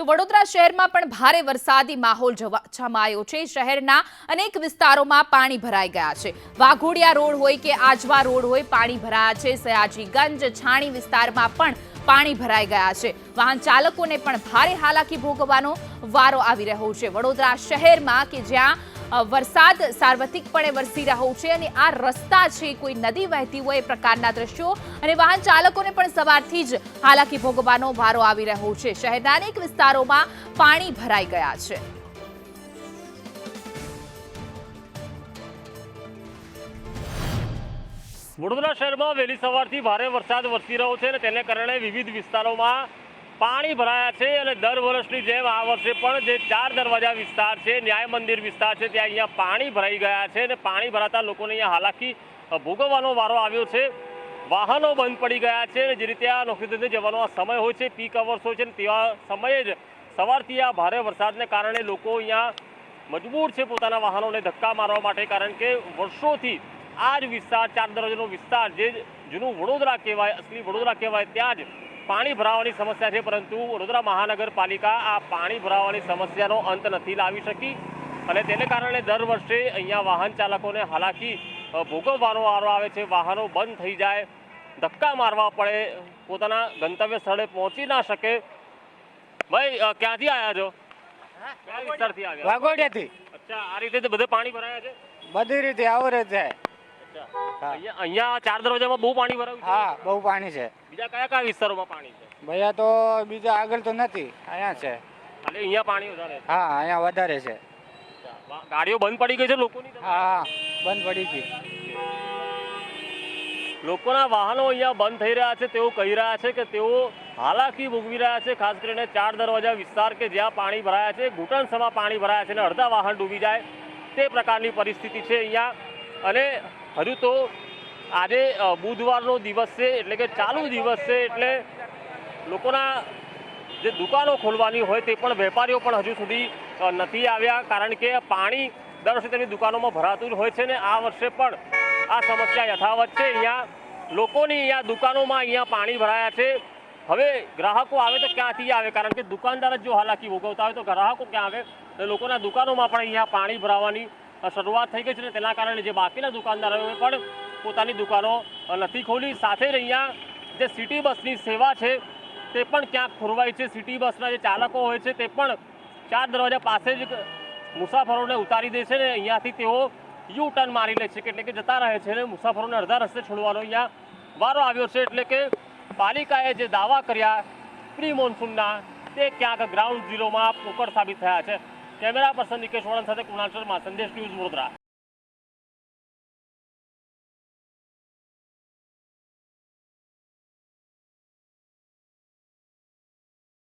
તો વડોદરા શહેરમાં પણ ભારે વરસાદી માહોલ છમાયો છે. શહેરના અનેક વિસ્તારોમાં પાણી ભરાઈ ગયા છે. વાઘોડિયા રોડ હોય કે આજવા રોડ હોય, પાણી ભરાયા છે. સયાજીગંજ, છાણી વિસ્તારમાં પણ પાણી ભરાઈ ગયા છે. વાહન ચાલકોને પણ ભારે હાલાકી ભોગવવાનો વારો આવી રહ્યો છે. વડોદરા શહેરમાં કે જ્યાં વરસાદ સાર્વત્રિકપણે વરસી રહ્યો છે અને આ રસ્તા છે, કોઈ નદી વહેતી હોય એ પ્રકારના દ્રશ્યો અને વાહન ચાલકોને પણ સવારથી જ હાલાકી ભોગવવાનો વારો આવી રહ્યો છે. શહેરના અનેક વિસ્તારોમાં પાણી ભરાઈ ગયા છે. વડોદરા શહેરમાં વહેલી સવારથી ભારે વરસાદ વરસી રહ્યો છે અને તેને કારણે વિવિધ વિસ્તારોમાં પાણી ભરાયા છે અને દર વર્ષની જેમ આ વર્ષે પણ જે ચાર દરવાજા વિસ્તાર છે, ન્યાય મંદિર વિસ્તાર છે, ત્યાં અહીંયા પાણી ભરાઈ ગયા છે અને પાણી ભરાતા લોકોને અહીંયા હાલાકી ભોગવવાનો વારો આવ્યો છે. વાહનો બંધ પડી ગયા છે અને જે રીતે આ નોકરી ધંધે જવાનો આ સમય હોય છે પીક અવર્સ હોય છે ને તેવા સમયે જ સવારથી આ ભારે વરસાદને કારણે લોકો અહીંયા મજબૂર છે પોતાના વાહનોને ધક્કા મારવા માટે, કારણ કે વર્ષોથી આ જ વિસ્તાર ચાર દરવાજાનો વિસ્તાર જે જૂનું વડોદરા કહેવાય અસલી વડોદરા કહેવાય ત્યાં જ પાણી ભરાવાની સમસ્યા છે પરંતુ વડોદરા મહાનગરપાલિકા આ પાણી ભરાવાની સમસ્યાનો અંત નથી લાવી શકી અને તેને કારણે દર વર્ષે અહીંયા વાહન ચાલકોને હાલાકી ભોગવવાનો વારો આવે છે વાહનો બંધ થઈ જાય ધક્કા મારવા પડે પોતાના ગંતવ્ય સ્થળે પહોંચી ના શકે. ભાઈ ક્યાંથી આવ્યા છો? વાઘોડિયાથી. અચ્છા આ રીતે બધે પાણી ભરાયા છે? બધી રીતે અચ્છા હા. અહીંયા અહીંયા ચાર દરવાજામાં બહુ પાણી ભરાયું હા બહુ પાણી છે. બીજા કયા કયા વિસ્તારોમાં પાણી છે? ભૈયા તો બીજા આગળ તો નથી અહીંયા છે. એટલે અહીંયા પાણી વધારે હા અહીંયા વધારે છે. ગાડીઓ બંધ પડી ગઈ છે લોકોની? હા હા. બંધ પડી ગઈ. લોકોના વાહનો અહીંયા બંધ થઈ રહ્યા છે તેઓ કહી રહ્યા છે કે તેઓ હાલાકી ભોગવી રહ્યા છે ખાસ કરીને ચાર દરવાજા વિસ્તાર કે જ્યાં પાણી ભરાયા છે ઘૂંટણસમાં પાણી ભરાયા છે અને અડધા વાહન ડૂબી જાય. તે પ્રકારની પરિસ્થિતિ છે અહીંયા. અને હજુ તો આજે બુધવારનો દિવસ છે, એટલે કે ચાલુ દિવસ છે, એટલે લોકોના જે દુકાનો ખોલવાની હોય તે પણ વેપારીઓ પણ હજુ સુધી નથી આવ્યા. કારણ કે પાણી દર વર્ષે તેમની દુકાનોમાં ભરાતું જ હોય છે ને આ વર્ષે પણ આ સમસ્યા યથાવત છે. અહીંયા લોકોની અહીંયા દુકાનોમાં અહીંયા પાણી ભરાયા છે. હવે ગ્રાહકો આવે તો ક્યાંથી આવે? કારણ કે દુકાનદાર જ જો હાલાકી ભોગવતા હોય તો ગ્રાહકો ક્યાં આવે? લોકોના દુકાનોમાં પણ અહીંયા પાણી ભરાવાની શરૂઆત થઈ ગઈ છે ને તેના કારણે જે બાકીના દુકાનદારોએ પણ પોતાની દુકાનો નથી ખોલી. સાથે અહીંયા જે સિટી બસની સેવા છે તે પણ ક્યાંક ખોરવાય છે. સિટી બસના જે ચાલકો હોય છે તે પણ ચાર દરવાજા પાસે જ મુસાફરોને ઉતારી દે છે ને અહીંયાથી તેઓ યુ ટર્ન મારી લે છે. એટલે કે જતા રહે છે ને મુસાફરોને અડધા રસ્તે છોડવાનો અહીંયા વારો આવ્યો છે. એટલે કે પાલિકાએ જે દાવા કર્યા પ્રી મોન્સૂનના તે ક્યાંક ગ્રાઉન્ડ ઝીરોમાં પોકળ સાબિત થયા છે. કેમેરા પર્સન નિકેશ વળન સાથે કુણાલ શર્મા સંદેશ ન્યૂઝ વડોદરા.